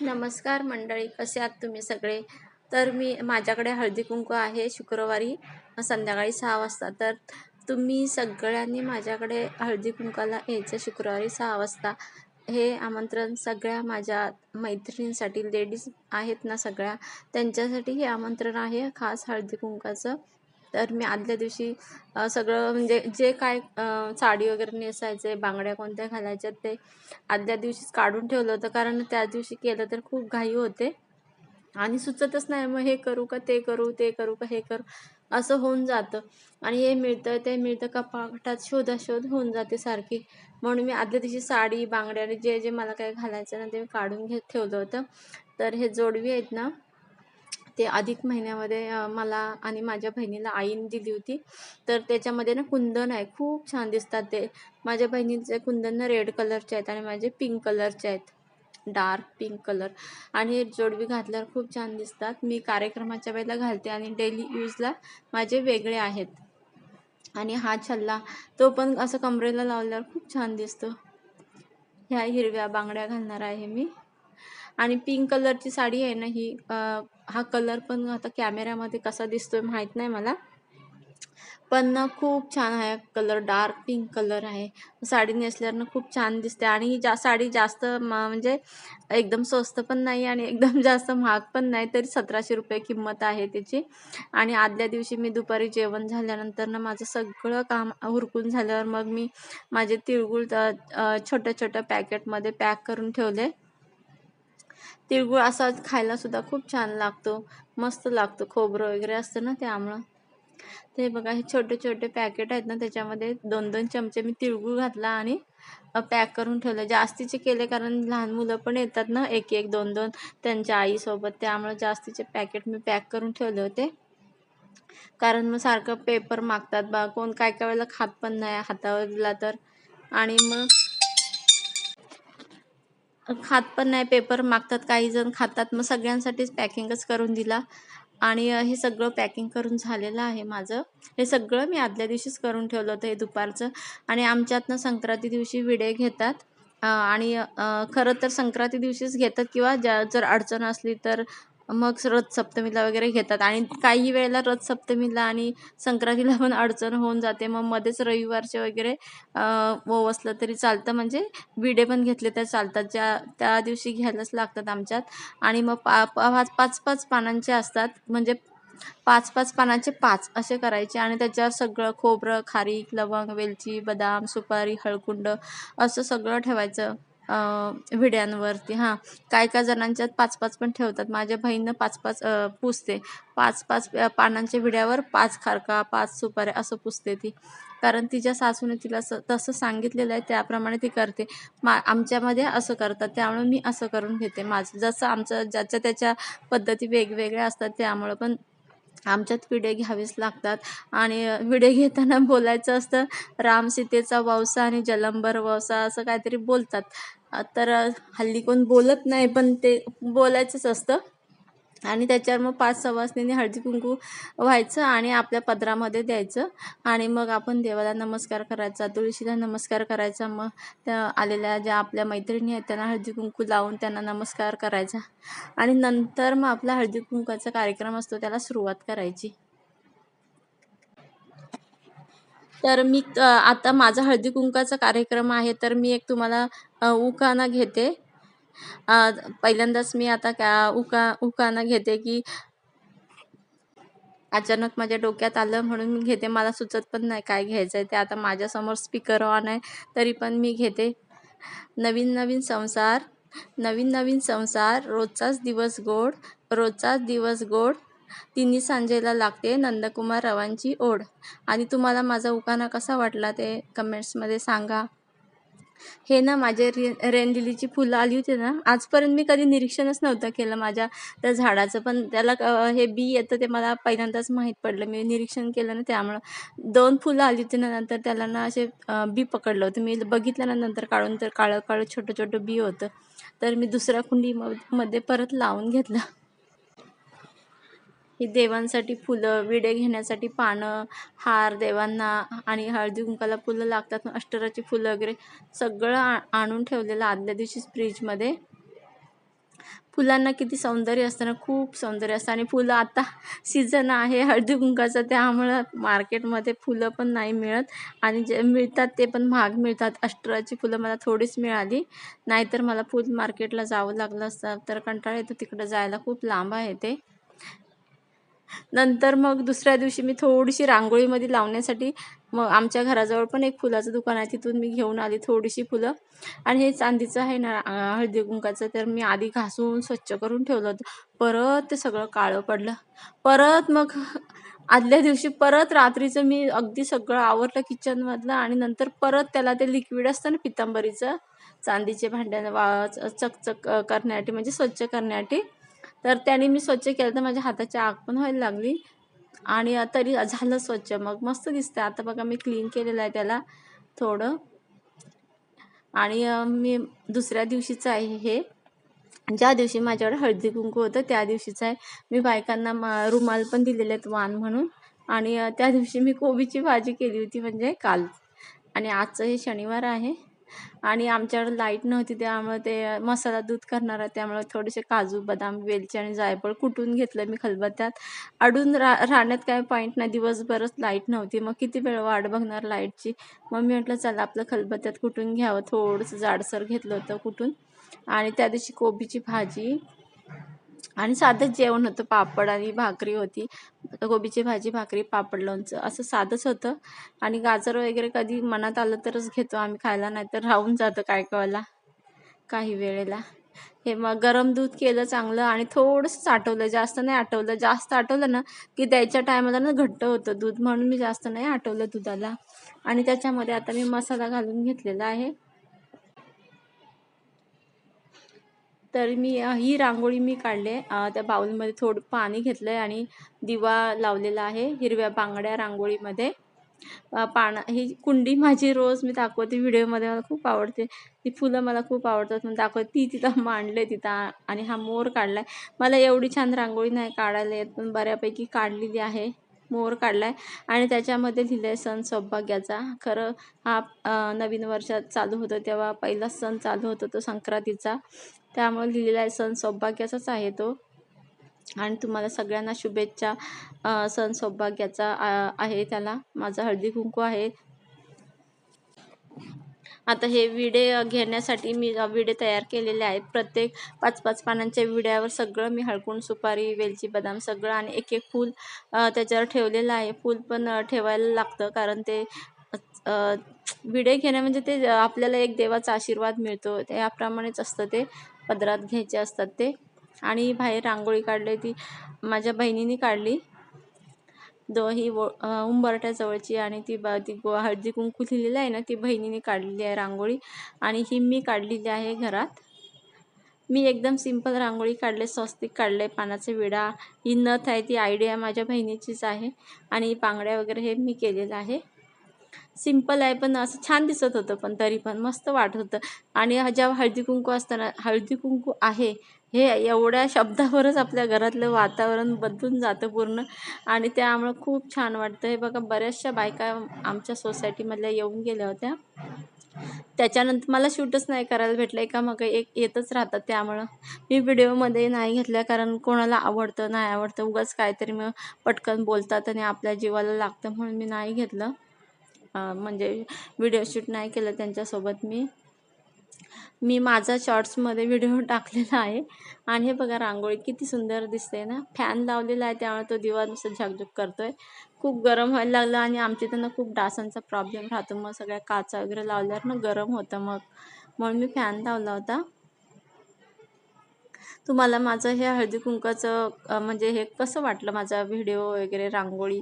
नमस्कार मंडळी कसे आहात तुम्ही सगळे? तर मी माझ्याकडे हळदी कुंकू आहे शुक्रवारी संध्याकाळी सहा वाजता. तर तुम्ही सगळ्यांनी माझ्याकडे हळदी कुंकाला यायचं शुक्रवारी सहा वाजता. हे आमंत्रण सगळ्या माझ्या मैत्रिणींसाठी लेडीज आहेत ना सगळ्या त्यांच्यासाठी हे आमंत्रण आहे खास हळदी कुंकाचं. तर मी आदल्या दिवशी सगळं म्हणजे जे काय साडी वगैरे नेसायचे बांगड्या कोणत्या घालायच्या ते आदल्या दिवशीच काढून ठेवलं होतं. कारण त्या दिवशी केलं तर खूप घाई होते. आणि सुचतच नाही मग हे करू का ते करू ते करू का हे करू असं होऊन जातं. आणि हे मिळतं ते मिळतं का पाकटात शोधाशोध होऊन जाते सारखी. म्हणून मी आदल्या दिवशी साडी बांगड्या आणि जे जे मला काय घालायचं ना ते मी काढून घेत ठेवलं होतं. तर हे जोडवी आहेत ना ते अधिक महिन्यामध्ये मला आणि माझ्या बहिणीला आईने दिली होती. तर त्याच्यामध्ये ना कुंदन आहे खूप छान दिसतात ते. माझ्या बहिणीचे कुंदन रेड कलरचे आहेत आणि माझे पिंक कलरचे आहेत. Dark pink colour. आणि हे जोडवी घातल्यावर खूप छान दिसतात. मी कार्यक्रमाच्या वेळेला घालते आणि डेली यूजला माझे वेगळे आहेत. आणि हा छल्ला तो पण असं कमरेला लावल्यावर खूप छान दिसतो. ह्या हिरव्या बांगड्या घालणार आहे मी. आणि पिंक कलरची साडी आहे ना ही हा कलर पण आता कॅमेऱ्यामध्ये कसा दिसतोय माहीत नाही मला. पण ना खूप छान आहे कलर डार्क पिंक कलर आहे. साडी नेसल्यावर ना खूप छान दिसते आणि ही जा साडी जास्त म्हणजे एकदम स्वस्त पण नाही आणि एकदम जास्त महाग पण नाही तरी सतराशे रुपये किंमत आहे त्याची. आणि आदल्या दिवशी मी दुपारी जेवण झाल्यानंतर ना माझं सगळं काम हुरकून झाल्यावर मग मी माझे तिळगुळ छोट्या छोट्या पॅकेटमध्ये पॅक करून ठेवले. तिळगुळ असा खायला सुद्धा खूप छान लागतो. मस्त लागतो. खोबरं वगैरे असतं ना त्यामुळं. ते बघा हे छोटे छोटे पॅकेट आहेत ना त्याच्यामध्ये दोन दोन चमचे मी तिळगुळ घातला आणि पॅक करून ठेवलं. जास्तीचे केले कारण लहान मुलं पण येतात ना एक एक दोन दोन त्यांच्या आईसोबत. त्यामुळे जास्तीचे पॅकेट मी पॅक करून ठेवले होते. कारण मग सारखं पेपर मागतात बा. कोण काय काय वेळेला खात पण नाही हातावर दिला तर. आणि मग खात पण नाही पेपर मागतात काही जण खातात. मग सगळ्यांसाठीच पॅकिंगच करून दिला. आणि हे सगळं पॅकिंग करून झालेलं आहे माझं. हे सगळं मी आदल्या दिवशीच करून ठेवलं होतं हे दुपारचं. आणि आमच्यातनं संक्रांती दिवशी विडे घेतात. आणि खरं तर संक्रांती दिवशीच घेतात किंवा ज्या जर अडचण असली तर मग रथसप्तमीला वगैरे घेतात. आणि काही वेळेला रथसप्तमीला आणि संक्रांतीला पण अडचण होऊन जाते. मग मध्येच रविवारचे वगैरे ओवसलं तरी चालतं. म्हणजे विडे पण घेतले तर चालतात. ज्या त्या दिवशी घ्यायलाच लागतात आमच्यात. आणि मग पा पाच पाच पाच पानांचे असतात. म्हणजे पाच पाच पानाचे पाच असे करायचे. आणि त्याच्यावर सगळं खोबरं खारीक लवंग वेलची बदाम सुपारी हळकुंड असं सगळं ठेवायचं. विड्यांवरती हां. काय काय जणांच्यात पाच पाच पण ठेवतात. माझ्या बहिणीनं पाच पाच पुसते. पाच पाच पानांच्या विड्यावर पाच खारका पाच सुपाऱ्या असं पुसते ती. कारण तिच्या सासूने तिला तसं सांगितलेलं आहे त्याप्रमाणे ती करते. मा आमच्यामध्ये असं करतात त्यामुळे मी असं करून घेते. माझं जसं आमचं ज्याच्या त्याच्या पद्धती वेगवेगळ्या असतात त्यामुळं पण आमच्यात विडे घ्यावेच लागतात. आणि विडे घेताना बोलायचं असतं राम सीतेचा वावसा आणि जलंबर वौसा असं काहीतरी बोलतात. तर हल्ली कोण बोलत नाही पण ते बोलायचंच असतं. आणि त्याच्यावर मग पाच सवासनीने हळदी कुंकू व्हायचं आणि आपल्या पदरामध्ये द्यायचं. आणि मग आपण देवाला नमस्कार करायचा तुळशीला नमस्कार करायचा. मग त्या आलेल्या ज्या आपल्या मैत्रिणी आहेत त्यांना हळदी कुंकू लावून त्यांना नमस्कार करायचा. आणि नंतर मग आपला हळदी कुंकूचा कार्यक्रम असतो त्याला सुरुवात करायची. तर मी आता माझा हळदी कुंकाचा कार्यक्रम आहे तर मी एक तुम्हाला उखाणा घेते. पहिल्यांदाच मी आता का उका उखाणा घेते की अचानक माझ्या डोक्यात आलं म्हणून मी घेते. मला सुचत पण नाही काय घ्यायचं आहे ते. आता माझ्यासमोर स्पीकर ऑन आहे तरी पण मी घेते. नवीन नवीन संसार नवीन नवीन संसार रोजचाच दिवस गोड रोजचाच दिवस गोड तिन्ही सांजेला लागते नंदकुमार रवांची ओढ. आणि तुम्हाला माझा उकाना कसा वाटला ते कमेंट्समध्ये सांगा. हे ना माझे रे रेनलिलीची फुलं आली होती ना आजपर्यंत मी कधी निरीक्षणच नव्हतं केलं माझ्या त्या झाडाचं. पण त्याला हे बी येतं ते मला पहिल्यांदाच माहीत पडलं. मी निरीक्षण केलं ना त्यामुळं दोन फुलं आली होती ना नंतर त्याला ना असे बी पकडलं होतं. मी बघितलं ना नंतर काढून तर काळं काळं छोटं छोटं बी होतं. तर मी दुसऱ्या कुंडीमध्ये परत लावून घेतलं. की देवांसाठी फुलं विडे घेण्यासाठी पानं हार देवांना आणि हळदी कुंकाला फुलं लागतात. अष्टराची फुलं वगैरे सगळं आणून ठेवलेलं आदल्या दिवशीच फ्रीजमध्ये. फुलांना किती सौंदर्य असतं ना खूप सौंदर्य असतं. आणि फुलं आता सीझन आहे हळदी कुंकाचं त्यामुळं मार्केटमध्ये फुलं पण नाही मिळत. आणि जे मिळतात ते पण महाग मिळतात. अष्टराची फुलं मला थोडीच मिळाली. नाहीतर मला फुल मार्केटला जावं लागलं असतं. तर कंटाळा येतो तिकडं जायला. खूप लांब आहे ते. नंतर मग दुसऱ्या दिवशी मी थोडीशी रांगोळीमध्ये लावण्यासाठी मग आमच्या घराजवळ पण एक फुलाचं दुकान आहे. तिथून मी घेऊन आली थोडीशी फुलं. आणि हे चांदीचं आहे ना हळदी कुंकाचं तर मी आधी घासून स्वच्छ करून ठेवलं होतं. परत ते सगळं काळं पडलं. परत मग आदल्या दिवशी परत रात्रीचं मी अगदी सगळं आवरलं किचनमधलं आणि नंतर परत त्याला ते लिक्विड असतं ना पितांबरीचं चांदीचे भांड्या वा चकचक करण्यासाठी म्हणजे स्वच्छ करण्यासाठी तर त्याने मी स्वच्छ केलं तर माझ्या हाताची आग पण व्हायला लागली. आणि तरी झालं स्वच्छ. मग मस्त दिसतं आता बघा मी क्लीन केलेलं आहे त्याला थोडं. आणि मी दुसऱ्या दिवशीचं आहे हे. ज्या दिवशी माझ्याकडे हळदी कुंकू होतं त्या दिवशीचं आहे. मी बायकांना मा रुमाल पण दिलेले आहेत वाण म्हणून. आणि त्या दिवशी मी कोबीची भाजी केली होती म्हणजे काल. आणि आजचं हे शनिवार आहे. आणि आमच्याकडे लाइट नव्हती त्यामुळे ते मसाला दूध करणार आहे त्यामुळे थोडेसे काजू बदाम वेलची आणि जायफळ कुटून घेतलं मी खलबत्त्यात. अडून रा राहण्यात काय पॉईंट नाही दिवसभरच लाइट नव्हती. मग किती वेळ वाट बघणार लाईटची? मग मी म्हटलं चला आपलं खलबत्त्यात कुटून घ्यावं? थोडंसं जाडसर घेतलं होतं कुटून आणि त्या दिवशी कोबीची भाजी आणि साधंच जेवण होतं पापड आणि भाकरी होती. गोबीची भाजी भाकरी पापड लोणचं असं साधंच होतं. आणि गाजर वगैरे कधी मनात आलं तरच घेतो आम्ही खायला नाही तर राहून जातं काय कळला काही वेळेला. हे मग गरम दूध केलं चांगलं आणि थोडंसं आठवलं जास्त नाही आठवलं जास्त आठवलं ना की द्यायच्या टायमाला ना घट्ट होतं दूध म्हणून मी जास्त नाही आठवलं दुधाला. आणि त्याच्यामध्ये आता मी मसाला घालून घेतलेला आहे. तर मी ही रांगोळी मी काढले त्या बाऊलमध्ये थोडं पाणी घेतलं आहे आणि दिवा लावलेला आहे हिरव्या बांगड्या रांगोळीमध्ये. पान पाना ही कुंडी माझी रोज मी दाखवते व्हिडिओमध्ये मला खूप आवडते. ती फुलं मला खूप आवडतात म्हणून दाखवते. ती तिथं मांडले तिथं आणि हा मोर काढला आहे मला एवढी छान रांगोळी नाही काढायला येत पण बऱ्यापैकी काढलेली आहे. मोर काढला आहे आणि त्याच्यामध्ये लिहिलं आहे सण सौभाग्याचा. खरं हा नवीन वर्षात चालू होतं तेव्हा पहिला सण चालू होतो तो संक्रांतीचा. त्यामुळे लिहिलेला आहे सण सौभाग्याचाच आहे तो. आणि तुम्हाला सगळ्यांना शुभेच्छा. सण सौभाग्याचा आहे त्याला. माझा हळदी कुंकू आहे. आता हे विडे घेण्यासाठी मी विडे तयार केलेले आहेत. प्रत्येक पाच पाच पानांच्या विड्यावर सगळं मी हळकून सुपारी वेलची बदाम सगळं आणि एक एक फूल त्याच्यावर ठेवलेलं आहे. फूल पण ठेवायला लागतं कारण ते विडे घेणं म्हणजे ते आपल्याला एक देवाचा आशीर्वाद मिळतो. त्याप्रमाणेच असतं ते. पदरात घ्यायचे असतात ते. आणि बाहेर रांगोळी काढली ती माझ्या बहिणीने काढली. दो ही वो उंबरठ्याजवळची आणि ती बा ती गो हळदी कुंकू लिहिलेलं आहे ना ती बहिणीने काढलेली आहे रांगोळी. आणि ही मी काढलेली आहे घरात. मी एकदम सिंपल रांगोळी काढले स्वस्तिक काढले पानाचे विडा. ही नथ आहे ती आयडिया माझ्या बहिणीचीच आहे. आणि बांगड्या वगैरे हे मी केलेलं आहे. सिंपल आहे पण असं छान दिसत होतं पण तरी पण. मस्त वाटत होतं. आणि जेव्हा हळदी कुंकू असताना हळदी कुंकू आहे हे एवढ्या शब्दावरच आपल्या घरातलं वातावरण बदलून जातं पूर्ण. आणि त्यामुळं खूप छान वाटतं. हे बघा बऱ्याचशा बायका आमच्या सोसायटीमधल्या येऊन गेल्या होत्या. त्याच्यानंतर मला शूटच नाही करायला भेटलं एका मग एक येतच राहतात त्यामुळं. मी व्हिडिओमध्ये नाही घेतल्या कारण कोणाला आवडतं नाही आवडतं. उगाच काहीतरी मग पटकन बोलतात आणि आपल्या जीवाला लागतं म्हणून मी नाही घेतलं. म्हणजे व्हिडिओ शूट नाही केलं त्यांच्यासोबत मी. मी माझा शॉर्ट्समध्ये व्हिडिओ टाकलेला आहे. आणि हे बघा रांगोळी किती सुंदर दिसते ना. फॅन लावलेला आहे त्यामुळे तो दिवा नुसतं झाकझुक करतोय. खूप गरम व्हायला लागलं आणि आमच्या इथं ना खूप डासांचा प्रॉब्लेम राहतो. मग सगळ्या काचा वगैरे लावल्यावर ना गरम होतं मग. म्हणून मी फॅन लावला होता. तुम्हाला माझं हे हळदी कुंकाचं म्हणजे हे कसं वाटलं माझा व्हिडिओ वगैरे रांगोळी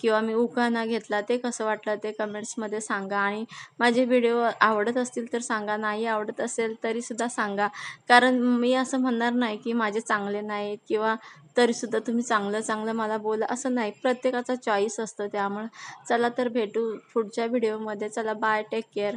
किंवा मी उखाणा घेतला ते कसं वाटलं ते कमेंट्समध्ये सांगा. आणि माझे व्हिडिओ आवडत असतील तर सांगा नाही आवडत असेल तरीसुद्धा सांगा. कारण मी असं म्हणणार नाही की माझे चांगले नाहीत किंवा तरीसुद्धा तुम्ही चांगलं चांगलं मला बोला असं नाही. प्रत्येकाचा चॉईस असतं त्यामुळं चला तर भेटू पुढच्या व्हिडिओमध्ये. चला बाय टेक केअर